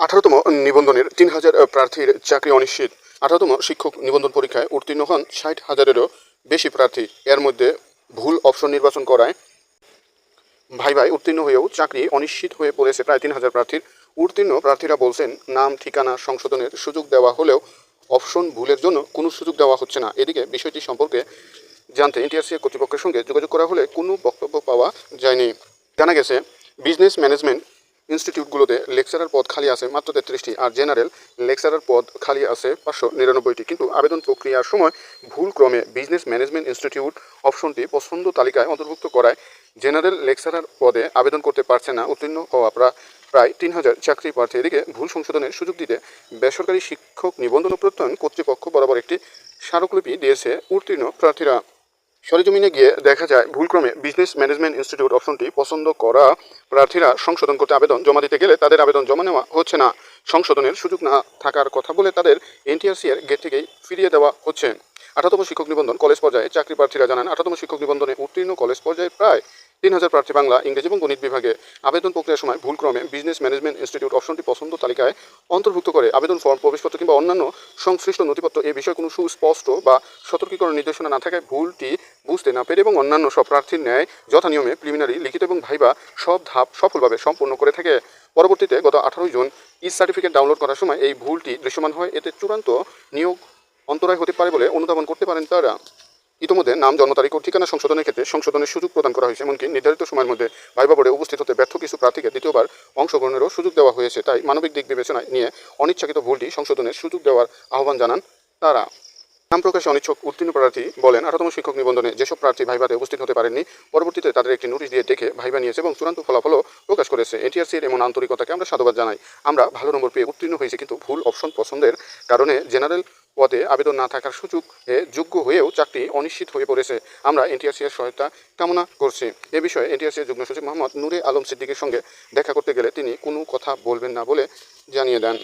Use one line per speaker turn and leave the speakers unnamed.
আঠারোতম নিবন্ধনের তিন হাজার প্রার্থীর চাকরি অনিশ্চিত। আঠারোতম শিক্ষক নিবন্ধন পরীক্ষায় উত্তীর্ণ হন ষাট হাজারেরও বেশি প্রার্থী। এর মধ্যে ভুল অপশন নির্বাচন করায় ভাই ভাই উত্তীর্ণ হয়েও চাকরি অনিশ্চিত হয়ে পড়েছে। প্রায় তিন হাজার প্রার্থীর উত্তীর্ণ প্রার্থীরা বলছেন, নাম, ঠিকানা, সংশোধনের সুযোগ দেওয়া হলেও অপশন ভুলের জন্য কোনো সুযোগ দেওয়া হচ্ছে না। এদিকে বিষয়টি সম্পর্কে জানতে এনটিআরসি কর্তৃপক্ষের সঙ্গে যোগাযোগ করা হলে কোনো বক্তব্য পাওয়া যায়নি। জানা গেছে, বিজনেস ম্যানেজমেন্ট ইনস্টিটিউটগুলোতে লেকচারার পদ খালি আছে মাত্র তেত্রিশটি, আর জেনারেল লেকচারার পদ খালি আছে পাঁচশো নিরানব্বইটি। কিন্তু আবেদন প্রক্রিয়ার সময় ভুল ক্রমে বিজনেস ম্যানেজমেন্ট ইনস্টিটিউট অপশনটি পছন্দ তালিকায় অন্তর্ভুক্ত করায় জেনারেল লেকচারার পদে আবেদন করতে পারছে না, উত্তীর্ণ হওয়া প্রা- প্রায় তিন হাজার চাকরি প্রার্থী। এদিকে ভুল সংশোধনের সুযোগ দিতে বেসরকারি শিক্ষক নিবন্ধন প্রত্যয়ন কর্তৃপক্ষ বরাবর একটি স্মারকলিপি দিয়েছে উত্তীর্ণ প্রার্থীরা। সরেজমিনে গিয়ে দেখা যায়, ভুলক্রমে বিজনেস ম্যানেজমেন্ট ইনস্টিটিউট অপশনটি পছন্দ করা প্রার্থীরা সংশোধন করতে আবেদন জমা দিতে গেলে তাদের আবেদন জমা নেওয়া হচ্ছে না। সংশোধনের সুযোগ না থাকার কথা বলে তাদের এনটিআরসি এর গেট থেকেই ফিরিয়ে দেওয়া হচ্ছে। আঠাতম শিক্ষক নিবন্ধন কলেজ পর্যায়ে চাকরি প্রার্থীরা জানান আঠাতম শিক্ষক নিবন্ধনে উত্তীর্ণ কলেজ পর্যায়ে প্রায় তিন হাজার প্রার্থী বাংলা, ইংরেজি এবং গণিত বিভাগে আবেদন প্রক্রিয়ার সময় ভুলক্রমে বিজনেস ম্যানেজমেন্ট ইনস্টিটিউট অপশনটি পছন্দ তালিকায় অন্তর্ভুক্ত করে আবেদন ফর্ম প্রবেশপত্র কিংবা অন্যান্য সংশ্লিষ্ট নথিপত্র এ বিষয়ে কোনো সুস্পষ্ট বা সতর্কীকরণ নির্দেশনা না থাকায় ভুলটি বুঝতে না পেরে এবং অন্যান্য সব প্রার্থীর ন্যায় যথানিয়মে প্রিলিমিনারি লিখিত এবং ভাইবা সব ধাপ সফলভাবে সম্পন্ন করে থাকে। পরবর্তীতে গত আঠারোই জুন ই সার্টিফিকেট ডাউনলোড করার সময় এই ভুলটি দৃশ্যমান হয়। এতে চূড়ান্ত নিয়োগ অন্তরায় হতে পারে বলে অনুধাবন করতে পারেন তারা। ইতিমধ্যে নাম, জন্ম তারিখ ও ঠিকানা সংশোধনের ক্ষেত্রে সংশোধনের সুযোগ প্রদান করা হয়েছে, এমনকি নির্ধারিত সময়ের মধ্যে ভাইবা বোর্ডে উপস্থিত হতে ব্যর্থ কিছু প্রার্থীকে দ্বিতীয়বার অংশগ্রহণেরও সুযোগ দেওয়া হয়েছে। তাই মানবিক দিক বিবেচনায় নিয়ে অনিচ্ছাকৃত ভুলটি সংশোধনের সুযোগ দেওয়ার আহ্বান জানান তারা। নাম প্রকাশে অনিচ্ছুক উত্তীর্ণ প্রার্থী বলেন, আঠারোতম শিক্ষক নিবন্ধনে যেসব প্রার্থী ভাইভাতে উপস্থিত হতে পারেননি, পরবর্তীতে তাদের একটি নোটিশ দিয়ে দেখে ভাইবা নিয়েছে এবং চূড়ান্ত ফলাফলও প্রকাশ করেছে। এনটিআরসির এমন আন্তরিকতাকে আমরা সাধুবাদ জানাই। আমরা ভালো নম্বর পেয়ে উত্তীর্ণ হয়েছি, কিন্তু ভুল অপশন পছন্দের কারণে জেনারেল পদে আবেদন না থাকার সুযোগ যোগ্য হয়েও চাকরি অনিশ্চিত হয়ে পড়েছে। আমরা এনটিআরসি এর সহায়তা কামনা করছি। এ বিষয়ে এনটিআরসি এর যুগ্ম সচিব মোহাম্মদ নূরে আলম সিদ্দিকের সঙ্গে দেখা করতে গেলে তিনি কোনো কথা বলবেন না বলে জানিয়ে দেন।